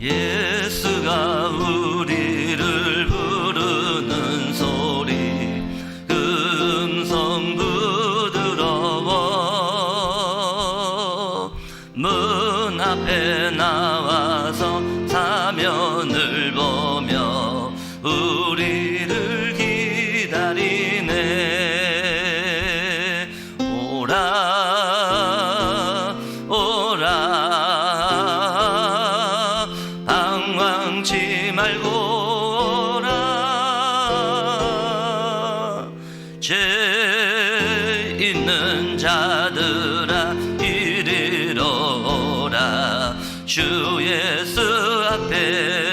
예수가 우 주 예수 앞에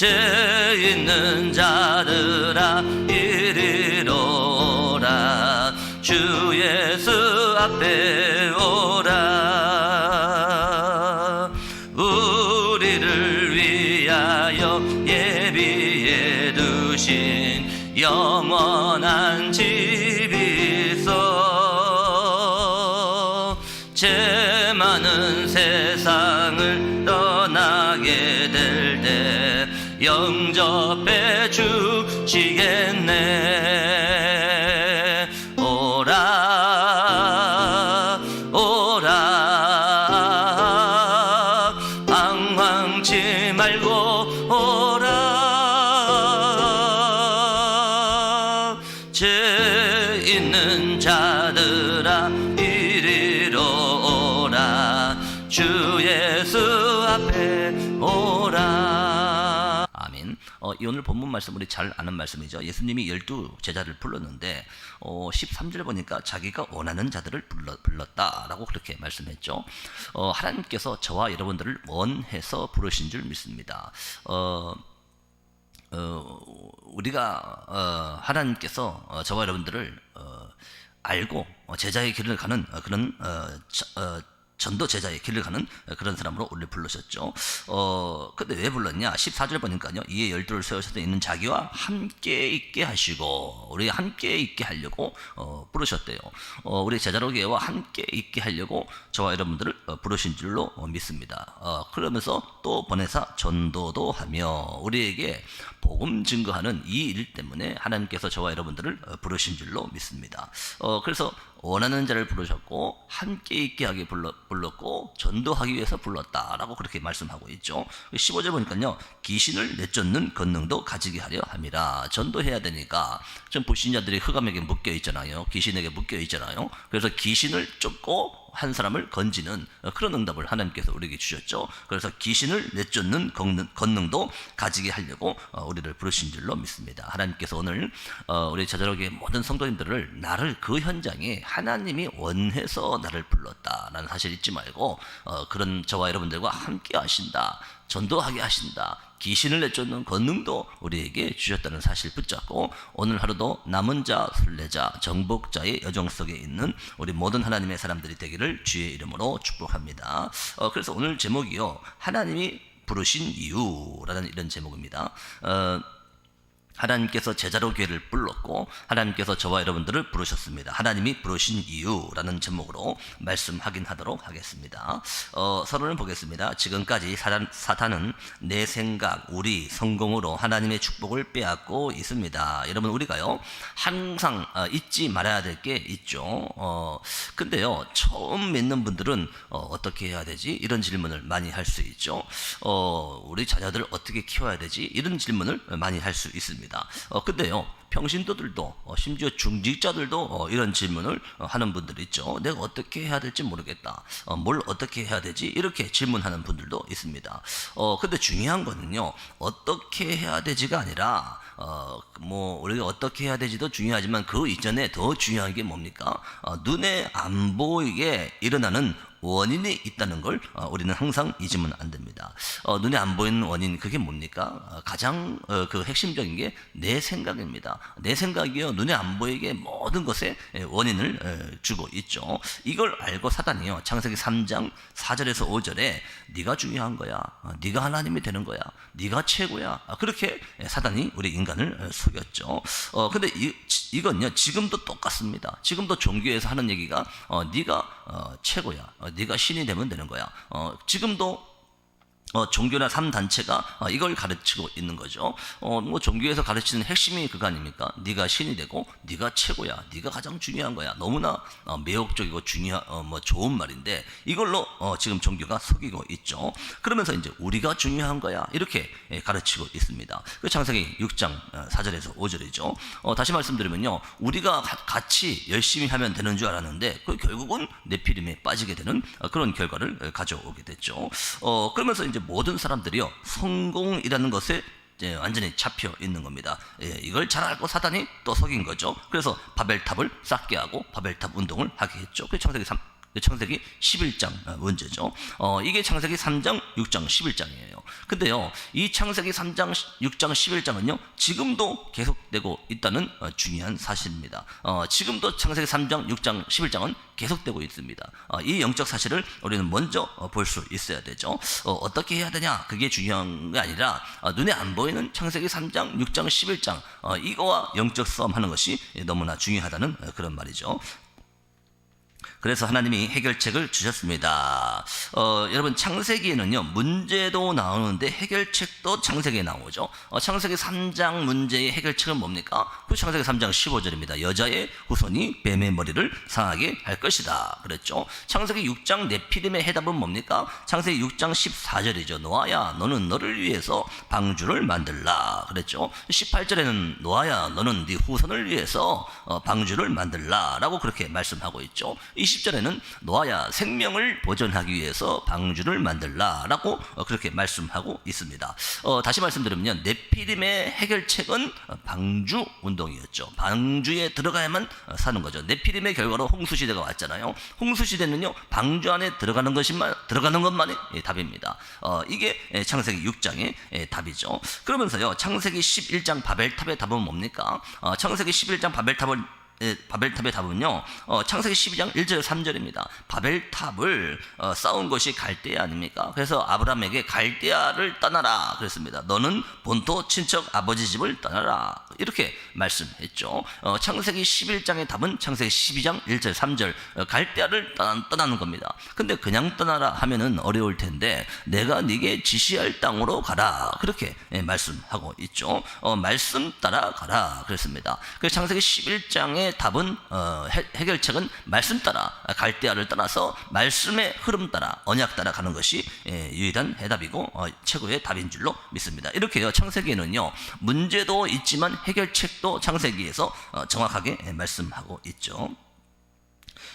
죄 있는 자들아 이리로 오라. 주 예수 앞에 오라 오라 오늘 본문 말씀 우리 잘 아는 말씀이죠. 예수님이 열두 제자를 불렀는데 어, 13절 보니까 자기가 원하는 자들을 불러, 불렀다라고 그렇게 말씀했죠. 어, 하나님께서 저와 여러분들을 원해서 부르신 줄 믿습니다. 어, 어, 우리가 어, 하나님께서 어, 저와 여러분들을 어, 알고 어, 제자의 길을 가는 어, 그런 어, 전도 제자의 길을 가는 어, 그런 사람으로 우리를 불러셨죠. 어, 근데 왜 불렀냐? 14절 보니까요. 이에 열두를 세우셔서 있는 자기와 함께 있게 하시고 우리 함께 있게 하려고 어, 부르셨대요. 어, 우리 제자로 교회와 함께 있게 하려고 저와 여러분들을 어, 부르신 줄로 어, 믿습니다. 어, 그러면서 또 보내사 전도도 하며 우리에게 복음 증거하는 이 일 때문에 하나님께서 저와 여러분들을 어, 부르신 줄로 믿습니다. 어, 그래서 원하는 자를 부르셨고 함께 있게 하게 불러, 불렀고 전도하기 위해서 불렀다라고 그렇게 말씀하고 있죠. 15절 보니까요. 귀신을 내쫓는 권능도 가지게 하려 함이라. 전도해야 되니까 좀 불신자들이 흑암에게 묶여 있잖아요. 귀신에게 묶여 있잖아요. 그래서 귀신을 쫓고 한 사람을 건지는 그런 응답을 하나님께서 우리에게 주셨죠. 그래서 귀신을 내쫓는 권능, 권능도 가지게 하려고 어, 우리를 부르신 줄로 믿습니다. 하나님께서 오늘 어, 우리 제자로의 모든 성도님들을 나를 그 현장에 하나님이 원해서 나를 불렀다라는 사실 잊지 말고 어, 그런 저와 여러분들과 함께 하신다. 전도하게 하신다. 귀신을 내쫓는 권능도 우리에게 주셨다는 사실 붙잡고 오늘 하루도 남은 자, 순례자, 정복자의 여정 속에 있는 우리 모든 하나님의 사람들이 되기를 주의 이름으로 축복합니다. 어, 그래서 오늘 제목이요. 하나님이 부르신 이유라는 이런 제목입니다. 어, 하나님께서 제자로 교회를 불렀고 하나님께서 저와 여러분들을 부르셨습니다. 하나님이 부르신 이유라는 제목으로 말씀 확인하도록 하겠습니다. 어, 서론을 보겠습니다. 지금까지 사단, 사탄은 내 생각, 우리 성공으로 하나님의 축복을 빼앗고 있습니다. 여러분 우리가요 항상 어, 잊지 말아야 될 게 있죠. 어, 근데요 처음 믿는 분들은 어, 어떻게 해야 되지? 이런 질문을 많이 할 수 있죠. 어, 우리 자녀들 어떻게 키워야 되지? 이런 질문을 많이 할 수 있습니다. 어, 근데요, 평신도들도, 어, 심지어 중직자들도 어, 이런 질문을 어, 하는 분들이 있죠. 내가 어떻게 해야 될지 모르겠다. 어, 뭘 어떻게 해야 되지? 이렇게 질문하는 분들도 있습니다. 어, 근데 중요한 거는요, 어떻게 해야 되지가 아니라, 어, 뭐, 우리가 어떻게 해야 되지도 중요하지만 그 이전에 더 중요한 게 뭡니까? 어, 눈에 안 보이게 일어나는 원인이 있다는 걸 어, 우리는 항상 잊으면 안 됩니다. 어, 눈에 안 보이는 원인 그게 뭡니까? 어, 가장 어, 그 핵심적인 게 내 생각입니다. 내 생각이요 눈에 안 보이게 모든 것에 에, 원인을 에, 주고 있죠. 이걸 알고 사단이요 창세기 3장 4절에서 5절에 네가 중요한 거야. 어, 네가 하나님이 되는 거야. 네가 최고야. 아, 그렇게 에, 사단이 우리 인간을 에, 속였죠. 어, 근데 이, 지- 이건요 지금도 똑같습니다. 지금도 종교에서 하는 얘기가 어, 네가 어, 최고야. 어, 네가 신이 되면 되는 거야. 어, 지금도 어, 종교나 삼 단체가 어, 이걸 가르치고 있는 거죠. 어, 뭐 종교에서 가르치는 핵심이 그거 아닙니까? 네가 신이 되고 네가 최고야. 네가 가장 중요한 거야. 너무나 어, 매혹적이고 중요한 어, 뭐 좋은 말인데 이걸로 어, 지금 종교가 속이고 있죠. 그러면서 이제 우리가 중요한 거야. 이렇게 예, 가르치고 있습니다. 그 창세기 6장 어, 4절에서 5절이죠. 어, 다시 말씀드리면요. 우리가 가- 같이 열심히 하면 되는 줄 알았는데 그 결국은 내피림에 빠지게 되는 어, 그런 결과를 어, 가져오게 됐죠. 어, 그러면서 이제 모든 사람들이요. 성공이라는 것에 이제 완전히 잡혀 있는 겁니다. 예, 이걸 잘 알고 사단이 또 속인 거죠. 그래서 바벨탑을 쌓게 하고 바벨탑 운동을 하게 했죠. 그 창세기 3, 창세기 11장 어, 문제죠. 어, 이게 창세기 3장, 6장, 11장이에요. 근데요, 이 창세기 3장, 6장, 11장은요, 지금도 계속되고 있다는 어, 중요한 사실입니다. 어, 지금도 창세기 3장, 6장, 11장은 계속되고 있습니다. 어, 이 영적 사실을 우리는 먼저 볼수 있어야 되죠. 어, 떻게 해야 되냐? 그게 중요한 게 아니라 어, 눈에 안 보이는 창세기 3장, 6장, 11장 어, 이거와 영적 싸움하는 것이 너무나 중요하다는 어, 그런 말이죠. 그래서 하나님이 해결책을 주셨습니다. 어, 여러분 창세기에는요 문제도 나오는데 해결책도 창세기에 나오죠. 어, 창세기 3장 문제의 해결책은 뭡니까? 그 창세기 3장 15절입니다. 여자의 후손이 뱀의 머리를 상하게 할 것이다. 그랬죠. 창세기 6장 네피림의 해답은 뭡니까? 창세기 6장 14절이죠. 노아야 너는 너를 위해서 방주를 만들라. 그랬죠. 18절에는 노아야 너는 네 후손을 위해서 어, 방주를 만들라라고 그렇게 말씀하고 있죠. 20절에는 노아야 생명을 보존하기 위해서 방주를 만들라라고 어, 그렇게 말씀하고 있습니다. 어, 다시 말씀드리면 네피림의 해결책은 어, 방주 운동이었죠. 방주에 들어가야만 어, 사는 거죠. 네피림의 결과로 홍수 시대가 왔잖아요. 홍수 시대는요 방주 안에 들어가는 것만 들어가는 것만이 예, 답입니다. 어, 이게 예, 창세기 6장의 예, 답이죠. 그러면서요 창세기 11장 바벨탑의 답은 뭡니까? 어, 창세기 11장 바벨탑을 예, 바벨탑의 답은요, 어, 창세기 12장 1절 3절입니다. 바벨탑을 어, 쌓은 것이 갈대아 아닙니까? 그래서 아브라함에게 갈대아를 떠나라 그랬습니다. 너는 본토 친척 아버지 집을 떠나라 이렇게 말씀했죠. 어, 창세기 11장의 답은 창세기 12장 1절 3절 어, 갈대아를 떠나, 떠나는 겁니다. 근데 그냥 떠나라 하면은 어려울 텐데 내가 네게 지시할 땅으로 가라 그렇게 예, 말씀하고 있죠. 어, 말씀 따라 가라 그랬습니다. 그래서 창세기 11장의 답은 어, 해, 해결책은 말씀 따라 갈대아를 떠나서 말씀의 흐름 따라 언약 따라 가는 것이 예, 유일한 해답이고 어, 최고의 답인 줄로 믿습니다. 이렇게요 창세기에는요 문제도 있지만 해결책도 창세기에서 어, 정확하게 예, 말씀하고 있죠.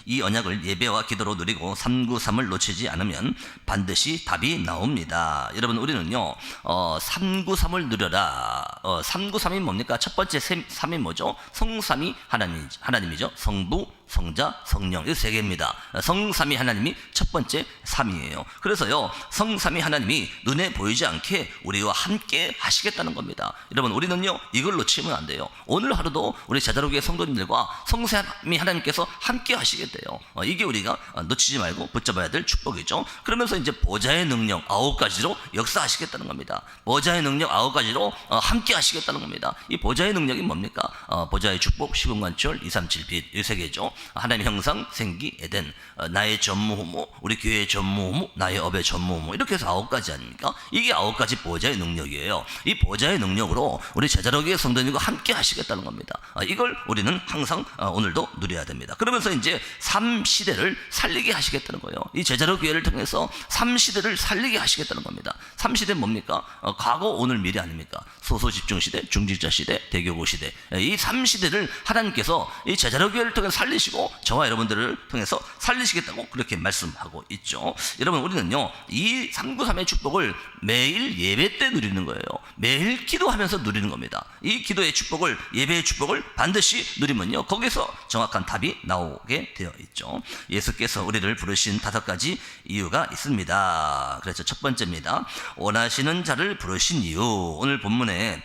이 언약을 예배와 기도로 누리고 393을 놓치지 않으면 반드시 답이 나옵니다. 여러분 우리는요 어, 393을 누려라. 어, 393이 뭡니까? 첫 번째 3이 뭐죠? 성삼이 하나님, 하나님이죠. 성부, 성자, 성령 이 세 개입니다. 성삼위 하나님이 첫 번째 삼위예요. 그래서요 성삼위 하나님이 눈에 보이지 않게 우리와 함께 하시겠다는 겁니다. 여러분 우리는요 이걸 놓치면 안 돼요. 오늘 하루도 우리 제자로교의 성도님들과 성삼위 하나님께서 함께 하시겠대요. 어, 이게 우리가 어, 놓치지 말고 붙잡아야 될 축복이죠. 그러면서 이제 보좌의 능력 아홉 가지로 역사하시겠다는 겁니다. 보좌의 능력 아홉 가지로 어, 함께 하시겠다는 겁니다. 이 보좌의 능력이 뭡니까? 어, 보좌의 축복, 시공간철, 237빛 이 세 개죠. 하나님의 형상, 생기, 에덴, 어, 나의 전무후무, 우리 교회의 전무후무, 나의 업의 전무후무 이렇게 해서 아홉 가지 아닙니까? 이게 아홉 가지 보좌의 능력이에요. 이 보좌의 능력으로 우리 제자로교의 성도님과 함께 하시겠다는 겁니다. 어, 이걸 우리는 항상 어, 오늘도 누려야 됩니다. 그러면서 이제 삼 시대를 살리게 하시겠다는 거예요. 이 제자로 교회를 통해서 삼 시대를 살리게 하시겠다는 겁니다. 삼 시대 뭡니까? 어, 과거, 오늘, 미래 아닙니까? 소소 집중 시대, 중직자 시대, 대교구 시대. 이삼 시대를 하나님께서 이 제자로 교회를 통해 서 살리시 고 저와 여러분들을 통해서 살리시겠다고 그렇게 말씀하고 있죠. 여러분 우리는요 이 393의 축복을 매일 예배 때 누리는 거예요. 매일 기도하면서 누리는 겁니다. 이 기도의 축복을 예배의 축복을 반드시 누리면요 거기서 정확한 답이 나오게 되어 있죠. 예수께서 우리를 부르신 다섯 가지 이유가 있습니다. 그래서 첫 번째입니다. 원하시는 자를 부르신 이유. 오늘 본문에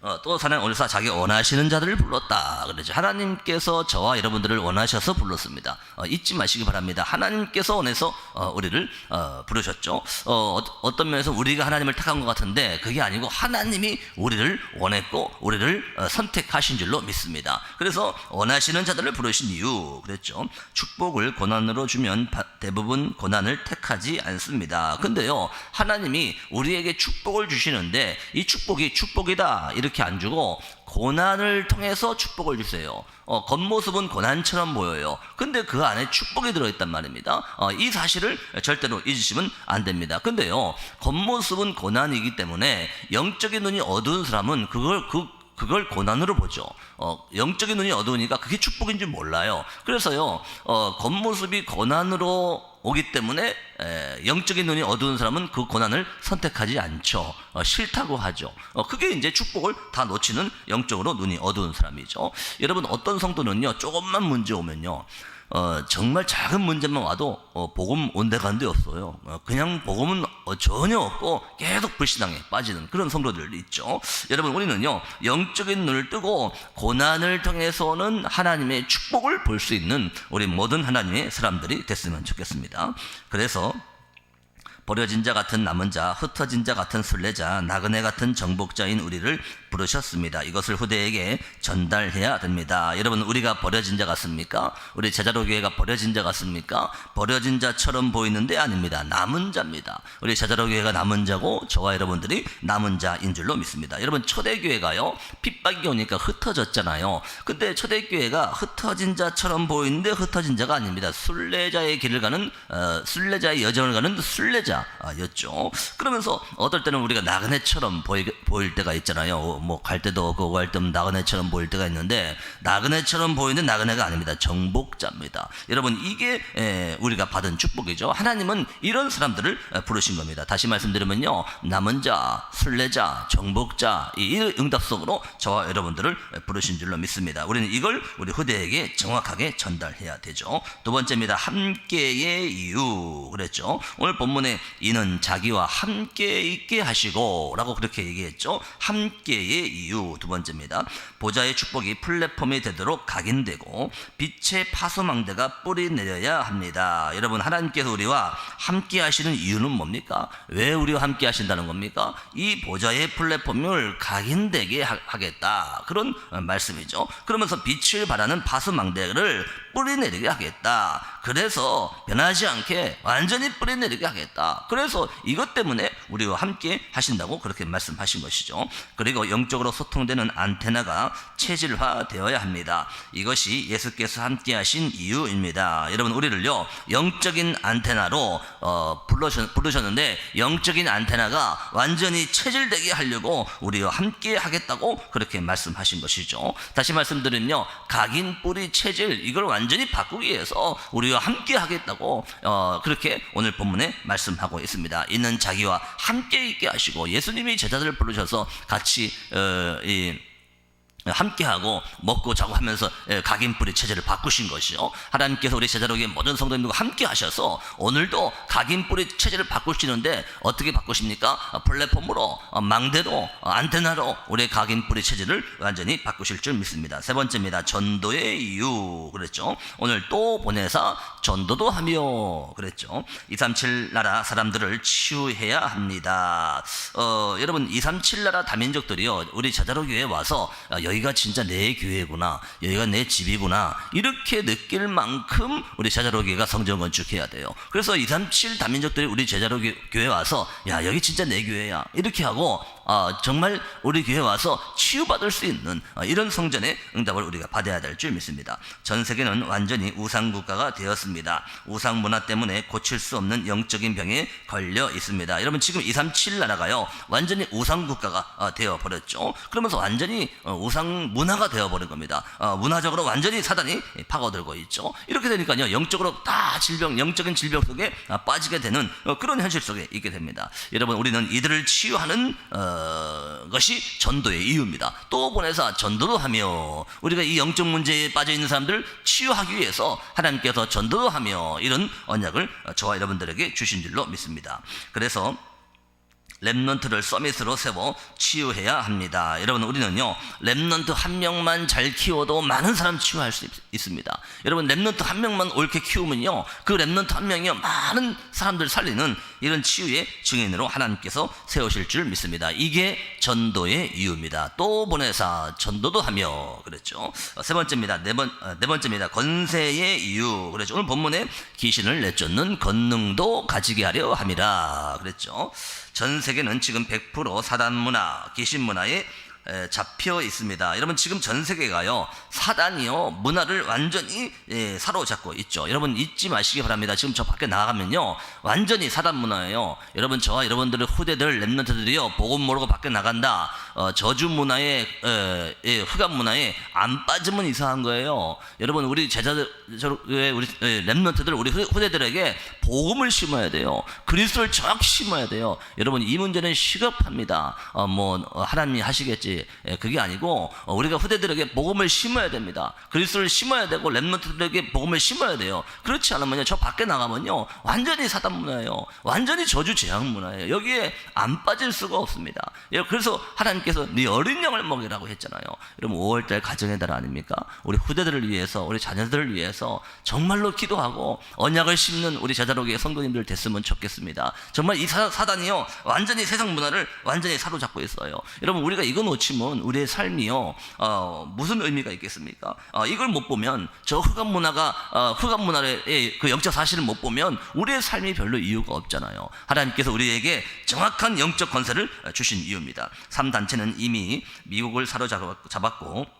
어, 또 사는 올사 자기 원하시는 자들을 불렀다. 그러죠. 하나님께서 저와 여러분들을 원하셔서 불렀습니다. 어, 잊지 마시기 바랍니다. 하나님께서 원해서 어, 우리를 어, 부르셨죠. 어, 어, 떤 면에서 우리가 하나님을 택한 것 같은데 그게 아니고 하나님이 우리를 원했고 우리를 어, 선택하신 줄로 믿습니다. 그래서 원하시는 자들을 부르신 이유 그랬죠. 축복을 고난으로 주면 바- 대부분 고난을 택하지 않습니다. 근데요 하나님이 우리에게 축복을 주시는데 이 축복이 축복이다 이렇게 안 주고 고난을 통해서 축복을 주세요. 어, 겉모습은 고난처럼 보여요. 근데 그 안에 축복이 들어있단 말입니다. 어, 이 사실을 절대로 잊으시면 안 됩니다. 근데요, 겉모습은 고난이기 때문에 영적인 눈이 어두운 사람은 그걸, 그, 그걸 고난으로 보죠. 어, 영적인 눈이 어두우니까 그게 축복인 줄 몰라요. 그래서요, 어, 겉모습이 고난으로 오기 때문에 에, 영적인 눈이 어두운 사람은 그 고난을 선택하지 않죠. 어, 싫다고 하죠. 어, 그게 이제 축복을 다 놓치는 영적으로 눈이 어두운 사람이죠. 여러분 어떤 성도는요, 조금만 문제 오면요. 어, 정말 작은 문제만 와도 어, 복음 온데간데 없어요. 어, 그냥 복음은 어, 전혀 없고 계속 불신앙에 빠지는 그런 성도들 있죠. 여러분 우리는요 영적인 눈을 뜨고 고난을 통해서는 하나님의 축복을 볼 수 있는 우리 모든 하나님의 사람들이 됐으면 좋겠습니다. 그래서 버려진 자 같은 남은 자, 흩어진 자 같은 순례자, 나그네 같은 정복자인 우리를 부르셨습니다. 이것을 후대에게 전달해야 됩니다. 여러분, 우리가 버려진 자 같습니까? 우리 제자로 교회가 버려진 자 같습니까? 버려진 자처럼 보이는데 아닙니다. 남은 자입니다. 우리 제자로 교회가 남은 자고 저와 여러분들이 남은 자인 줄로 믿습니다. 여러분, 초대 교회가요, 핍박이 오니까 흩어졌잖아요. 근데 초대 교회가 흩어진 자처럼 보이는데 흩어진 자가 아닙니다. 순례자의 길을 가는, 어, 순례자의 여정을 가는 순례자였죠. 그러면서 어떨 때는 우리가 나그네처럼 보이, 보일 때가 있잖아요. 뭐 갈 때도 없고 갈 때면 나그네처럼 보일 때가 있는데 나그네처럼 보이는 나그네가 아닙니다. 정복자입니다. 여러분 이게 에, 우리가 받은 축복이죠. 하나님은 이런 사람들을 에, 부르신 겁니다. 다시 말씀드리면요. 남은 자, 순례자, 정복자 이 응답 속으로 저와 여러분들을 에, 부르신 줄로 믿습니다. 우리는 이걸 우리 후대에게 정확하게 전달해야 되죠. 두 번째입니다. 함께의 이유 그랬죠. 오늘 본문에 이는 자기와 함께 있게 하시고 라고 그렇게 얘기했죠. 함께 의 이유 두 번째입니다. 보좌의 축복이 플랫폼이 되도록 각인되고 빛의 파수망대가 뿌리 내려야 합니다. 여러분 하나님께서 우리와 함께 하시는 이유는 뭡니까? 왜 우리와 함께 하신다는 겁니까? 이 보좌의 플랫폼을 각인되게 하- 하겠다. 그런 어, 말씀이죠. 그러면서 빛을 발하는 파수망대를 뿌리 내리게 하겠다. 그래서 변하지 않게 완전히 뿌리 내리게 하겠다. 그래서 이것 때문에 우리와 함께 하신다고 그렇게 말씀하신 것이죠. 그리고 영적으로 소통되는 안테나가 체질화 되어야 합니다. 이것이 예수께서 함께 하신 이유입니다. 여러분, 우리를요, 영적인 안테나로 어, 불러셨, 부르셨는데, 영적인 안테나가 완전히 체질되게 하려고 우리와 함께 하겠다고 그렇게 말씀하신 것이죠. 다시 말씀드리면요, 각인, 뿌리, 체질, 이걸 완전히 바꾸기 위해서 우리와 함께 하겠다고 어, 그렇게 오늘 본문에 말씀하고 있습니다. 이는 자기와 함께 있게 하시고 예수님이 제자들을 부르셔서 같이 어, 이 함께하고 먹고 자고 하면서 예, 각인뿌리 체제를 바꾸신 것이요. 하나님께서 우리 제자로의 모든 성도님들과 함께 하셔서 오늘도 각인뿌리 체제를 바꾸시는데 어떻게 바꾸십니까? 어, 플랫폼으로, 어, 망대로, 어, 안테나로 우리 각인뿌리 체제를 완전히 바꾸실 줄 믿습니다. 세 번째입니다. 전도의 이유. 그랬죠. 오늘 또 보내사 전도도 하며 그랬죠. 237 나라 사람들을 치유해야 합니다. 어, 여러분 237 나라 다민족들이요. 우리 제자로 교회에 와서 아, 여기가 진짜 내 교회구나. 여기가 내 집이구나. 이렇게 느낄 만큼 우리 제자로 교회가 성전 건축해야 돼요. 그래서 237 다민족들이 우리 제자로 교- 교회에 와서 야, 여기 진짜 내 교회야. 이렇게 하고 아, 정말 우리 교회 와서 치유받을 수 있는 아, 이런 성전의 응답을 우리가 받아야 될 줄 믿습니다. 전 세계는 완전히 우상 국가가 되었습니다. 우상 문화 때문에 고칠 수 없는 영적인 병에 걸려 있습니다. 여러분 지금 237 나라가요 완전히 우상 국가가 어, 되어 버렸죠. 그러면서 완전히 어, 우상 문화가 되어 버린 겁니다. 어, 문화적으로 완전히 사단이 파고들고 있죠. 이렇게 되니까요 영적으로 다 질병, 영적인 질병 속에 아, 빠지게 되는 어, 그런 현실 속에 있게 됩니다. 여러분 우리는 이들을 치유하는 어, 것이 전도의 이유입니다. 또 보내서 전도도 하며 우리가 이 영적 문제에 빠져 있는 사람들 치유하기 위해서 하나님께서 전도도 하며 이런 언약을 저와 여러분들에게 주신 줄로 믿습니다. 그래서 랩넌트를 서밋으로 세워 치유해야 합니다. 여러분 우리는요 랩넌트 한 명만 잘 키워도 많은 사람 치유할 수 있, 있습니다. 여러분 랩넌트 한 명만 옳게 키우면요 그 랩넌트 한 명이요 많은 사람들 살리는 이런 치유의 증인으로 하나님께서 세우실 줄 믿습니다. 이게 전도의 이유입니다. 또 보내사 전도도 하며 그랬죠. 어, 세 번째입니다. 네, 번, 어, 네 번째입니다. 건세의 이유 그랬죠. 오늘 본문에 귀신을 내쫓는 권능도 가지게 하려 함이라 그랬죠. 전 세계는 지금 100% 사단 문화, 귀신 문화에 에, 잡혀 있습니다. 여러분 지금 전 세계가요 사단이요 문화를 완전히 예, 사로잡고 있죠. 여러분 잊지 마시기 바랍니다. 지금 저 밖에 나가면요 완전히 사단 문화예요. 여러분 저와 여러분들의 후대들 랩런트들이요 복음 모르고 밖에 나간다. 어, 저주 문화에 에, 예, 흑암 문화에 안 빠지면 이상한 거예요. 여러분 우리 제자들 우리 예, 랩런트들 우리 후- 후대들에게 복음을 심어야 돼요. 그리스도를 정확히 심어야 돼요. 여러분 이 문제는 시급합니다. 어, 뭐 어, 하나님이 하시겠지. 예, 그게 아니고 어, 우리가 후대들에게 복음을 심어야 됩니다. 그리스도를 심어야 되고 랩런트들에게 복음을 심어야 돼요. 그렇지 않으면요 저 밖에 나가면요 완전히 사단 문화예요. 완전히 저주 재앙 문화예요. 여기에 안 빠질 수가 없습니다. 예, 그래서 하나님께서 네 어린 양을 먹이라고 했잖아요. 여러분 5월달 가정의 달 아닙니까? 우리 후대들을 위해서 우리 자녀들을 위해서 정말로 기도하고 언약을 심는 우리 제자로기의 성도님들 됐으면 좋겠습니다. 정말 이 사, 사단이요 완전히 세상 문화를 완전히 사로잡고 있어요. 여러분 우리가 이거 놓치면 우리의 삶이요 어, 무슨 의미가 있겠습니까? 어, 이걸 못 보면 저 흑암 문화가 어, 흑암 문화의 그 영적 사실을 못 보면 우리의 삶이 별로 이유가 없잖아요. 하나님께서 우리에게 정확한 영적 건설을 주신 이유입니다. 3 단체는 이미 미국을 사로잡았고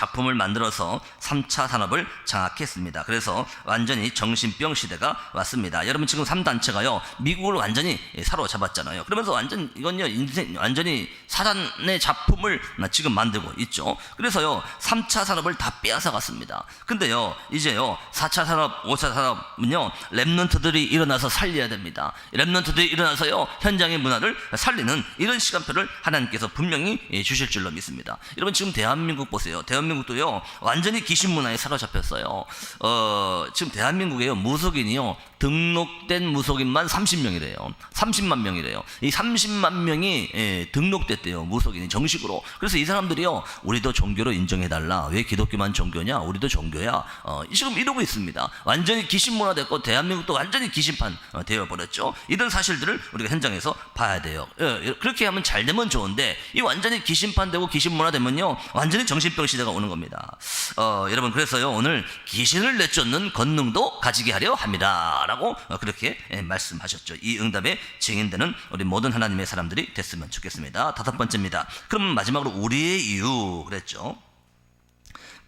작품을 만들어서 3차 산업을 장악했습니다. 그래서 완전히 정신병 시대가 왔습니다. 여러분 지금 3단체가요, 미국을 완전히 사로잡았잖아요. 그러면서 완전, 이건요, 인생, 완전히 사단의 작품을 지금 만들고 있죠. 그래서요, 3차 산업을 다 빼앗아 갔습니다. 근데요, 이제요, 4차 산업, 5차 산업은요, 랩런트들이 일어나서 살려야 됩니다. 랩런트들이 일어나서요, 현장의 문화를 살리는 이런 시간표를 하나님께서 분명히 예, 주실 줄로 믿습니다. 여러분 지금 대한민국 보세요. 대한민국 도요 완전히 귀신 문화에 사로잡혔어요. 어, 지금 대한민국에요 무속인이요 등록된 무속인만 30명이래요. 30만 명이래요. 이 30만 명이 예, 등록됐대요 무속인이 정식으로. 그래서 이 사람들이요 우리도 종교로 인정해달라. 왜 기독교만 종교냐? 우리도 종교야. 어, 지금 이러고 있습니다. 완전히 귀신 문화 됐고 대한민국도 완전히 귀신판 어, 되어 버렸죠. 이런 사실들을 우리가 현장에서 봐야 돼요. 예, 예, 그렇게 하면 잘 되면 좋은데 이 완전히 귀신판 되고 귀신 문화 되면요 완전히 정신병 시대가 오는 겁니다. 어, 여러분 그래서요 오늘 귀신을 내쫓는 권능도 가지게 하려 합니다라고 어, 그렇게 예, 말씀하셨죠. 이 응답에 증인되는 우리 모든 하나님의 사람들이 됐으면 좋겠습니다. 다섯 번째입니다. 그럼 마지막으로 우리의 이유 그랬죠.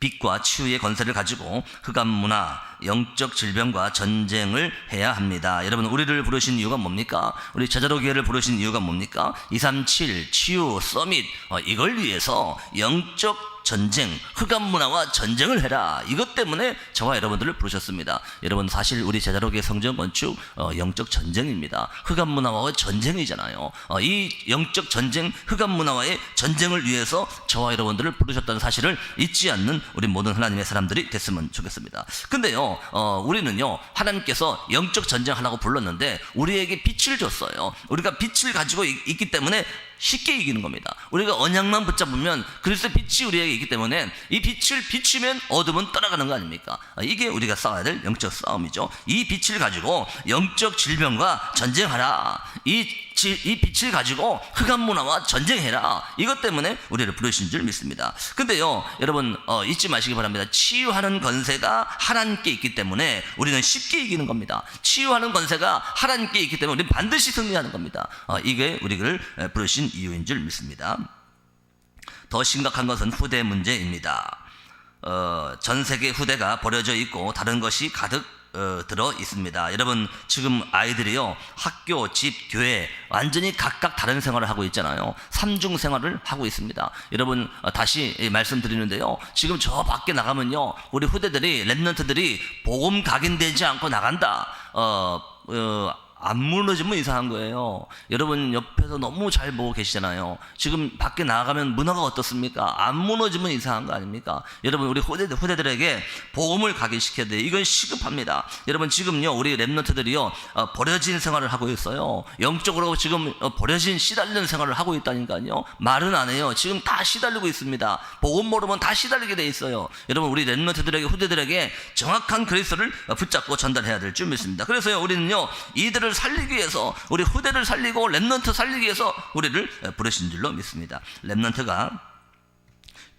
빛과 치유의 건설을 가지고 흑암 문화, 영적 질병과 전쟁을 해야 합니다. 여러분 우리를 부르신 이유가 뭡니까? 우리 제자로 교회를 부르신 이유가 뭡니까? 237 치유 서밋 어, 이걸 위해서 영적 전쟁, 흑암 문화와 전쟁을 해라. 이것 때문에 저와 여러분들을 부르셨습니다. 여러분 사실 우리 제자록의 성전 건축 어, 영적 전쟁입니다. 흑암 문화와 전쟁이잖아요. 어, 이 영적 전쟁, 흑암 문화와의 전쟁을 위해서 저와 여러분들을 부르셨다는 사실을 잊지 않는 우리 모든 하나님의 사람들이 됐으면 좋겠습니다. 근데요, 어, 우리는요 하나님께서 영적 전쟁하라고 불렀는데 우리에게 빛을 줬어요. 우리가 빛을 가지고 있, 있기 때문에 쉽게 이기는 겁니다. 우리가 언약만 붙잡으면 그리스도의 빛이 우리에게 있기 때문에 이 빛을 비추면 어둠은 떠나가는 거 아닙니까? 아, 이게 우리가 싸워야 될 영적 싸움이죠. 이 빛을 가지고 영적 질병과 전쟁하라. 이, 지- 이 빛을 가지고 흑암 문화와 전쟁해라. 이것 때문에 우리를 부르신 줄 믿습니다. 근데요, 여러분 어, 잊지 마시기 바랍니다. 치유하는 건세가 하나님께 있기 때문에 우리는 쉽게 이기는 겁니다. 치유하는 건세가 하나님께 있기 때문에 우리는 반드시 승리하는 겁니다. 어, 이게 우리를 에, 부르신 이유인 줄 믿습니다. 더 심각한 것은 후대 문제입니다. 어, 전 세계 후대가 버려져 있고 다른 것이 가득 어, 들어 있습니다. 여러분 지금 아이들이요 학교, 집, 교회 완전히 각각 다른 생활을 하고 있잖아요. 삼중 생활을 하고 있습니다. 여러분 어, 다시 이 말씀드리는데요. 지금 저 밖에 나가면요 우리 후대들이 랩런트들이 복음 각인되지 않고 나간다. 어, 어, 안 무너지면 이상한 거예요. 여러분 옆에서 너무 잘 보고 계시잖아요. 지금 밖에 나가면 문화가 어떻습니까? 안 무너지면 이상한 거 아닙니까? 여러분 우리 후대들, 후대들에게 복음을 각인시켜야 돼요. 이건 시급합니다. 여러분 지금요 우리 랩런트들이요 어, 버려진 생활을 하고 있어요. 영적으로 지금 어, 버려진 시달리는 생활을 하고 있다니까요. 말은 안 해요. 지금 다 시달리고 있습니다. 복음 모르면 다 시달리게 돼 있어요. 여러분 우리 랩런트들에게 후대들에게 정확한 그리스도를 어, 붙잡고 전달해야 될 줄 믿습니다. 그래서요 우리는요 이들을 살리기 위해서 우리 후대를 살리고 랩런트 살리기 위해서 우리를 어, 부르신 줄로 믿습니다. 랩런트가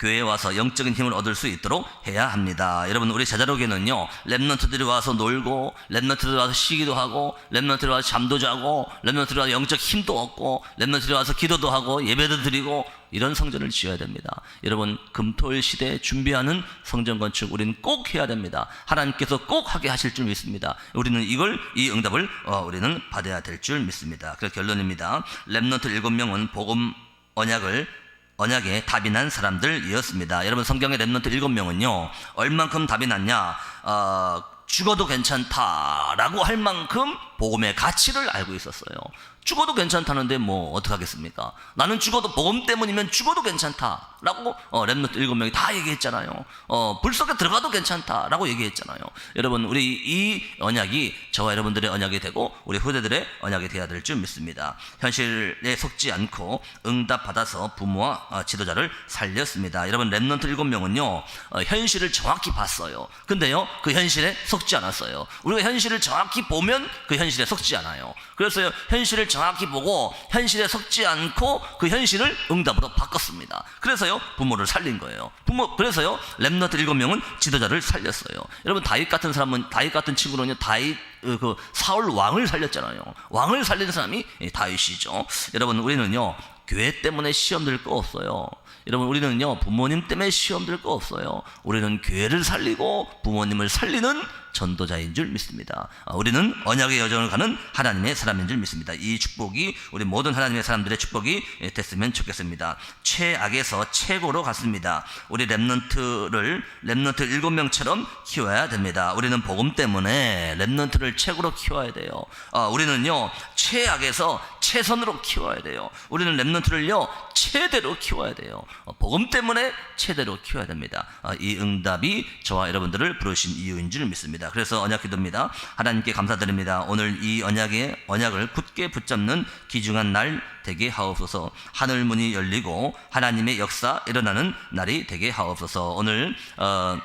교회에 와서 영적인 힘을 얻을 수 있도록 해야 합니다. 여러분 우리 제자록에는요 랩런트들이 와서 놀고 랩런트들이 와서 쉬기도 하고 랩런트들이 와서 잠도 자고 랩런트들이 와서 영적 힘도 얻고 랩런트들이 와서 기도도 하고 예배도 드리고 이런 성전을 지어야 됩니다. 여러분 금토일 시대에 준비하는 성전 건축 우리는 꼭 해야 됩니다. 하나님께서 꼭 하게 하실 줄 믿습니다. 우리는 이걸 이 응답을 어, 우리는 받아야 될 줄 믿습니다. 그래서 결론입니다. 랩런트 일곱 명은 복음 언약을 언약에 답이 난 사람들이었습니다. 여러분 성경의 랩런트 일곱 명은요 얼만큼 답이 났냐? 어, 죽어도 괜찮다라고 할 만큼 복음의 가치를 알고 있었어요. 죽어도 괜찮다는데 뭐 어떡하겠습니까? 나는 죽어도 복음 때문이면 죽어도 괜찮다 라고 어, 랩런트 일곱 명이 다 얘기했잖아요. 어, 불 속에 들어가도 괜찮다라고 얘기했잖아요. 여러분 우리 이 언약이 저와 여러분들의 언약이 되고 우리 후대들의 언약이 되어야 될 줄 믿습니다. 현실에 속지 않고 응답 받아서 부모와 어, 지도자를 살렸습니다. 여러분 랩런트 일곱 명은요 어, 현실을 정확히 봤어요. 근데요 그 현실에 속지 않았어요. 우리가 현실을 정확히 보면 그 현실에 속지 않아요. 그래서 현실을 정확히 보고 현실에 속지 않고 그 현실을 응답으로 바꿨습니다. 그래서요 부모를 살린 거예요. 부모 그래서요 랩너트 일곱 명은 지도자를 살렸어요. 여러분 다윗 같은 사람은 다윗 같은 친구는요 다윗 어, 그 사울 왕을 살렸잖아요. 왕을 살린 사람이 예, 다윗이죠. 여러분 우리는요 교회 때문에 시험 들 거 없어요. 여러분 우리는요 부모님 때문에 시험 들 거 없어요. 우리는 교회를 살리고 부모님을 살리는 전도자인 줄 믿습니다. 어, 우리는 언약의 여정을 가는 하나님의 사람인 줄 믿습니다. 이 축복이 우리 모든 하나님의 사람들의 축복이 예, 됐으면 좋겠습니다. 최악에서 최고로 갔습니다. 우리 랩런트를 랩런트 일곱 명처럼 키워야 됩니다. 우리는 복음 때문에 랩런트를 최고로 키워야 돼요. 어, 우리는요 최악에서 최선으로 키워야 돼요. 우리는 랩런트를요 최대로 키워야 돼요. 어, 복음 때문에 최대로 키워야 됩니다. 어, 이 응답이 저와 여러분들을 부르신 이유인 줄 믿습니다. 그래서 언약 기도입니다. 하나님께 감사드립니다. 오늘 이 언약의 언약을 굳게 붙잡는 귀중한 날 되게 하옵소서. 하늘 문이 열리고 하나님의 역사 일어나는 날이 되게 하옵소서. 오늘 어,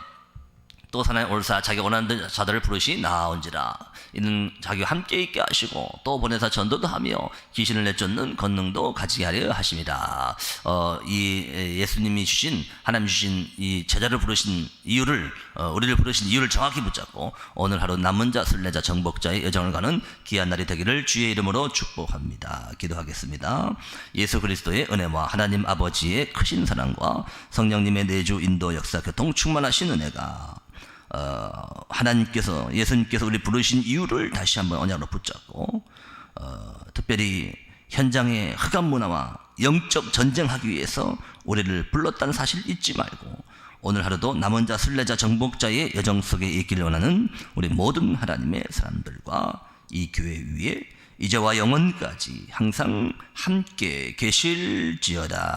또 사나의 올사 자기 원하는 자들을 부르시 나온지라 이는 자기와 함께 있게 하시고 또 보내사 전도도 하며 귀신을 내쫓는 권능도 가지게 하려 하십니다. 어, 이 예수님이 주신 하나님 주신 이 제자를 부르신 이유를 어, 우리를 부르신 이유를 정확히 붙잡고 오늘 하루 남은 자 순례자 정복자의 여정을 가는 귀한 날이 되기를 주의 이름으로 축복합니다. 기도하겠습니다. 예수 그리스도의 은혜와 하나님 아버지의 크신 사랑과 성령님의 내주 인도 역사 교통 충만하신 은혜가 어, 하나님께서 예수님께서 우리 부르신 이유를 다시 한번 언약으로 붙잡고 어, 특별히 현장의 흑암 문화와 영적 전쟁하기 위해서 우리를 불렀다는 사실 잊지 말고 오늘 하루도 남은 자, 순례자, 정복자의 여정 속에 있기를 원하는 우리 모든 하나님의 사람들과 이 교회 위에 이제와 영원까지 항상 함께 계실지어다.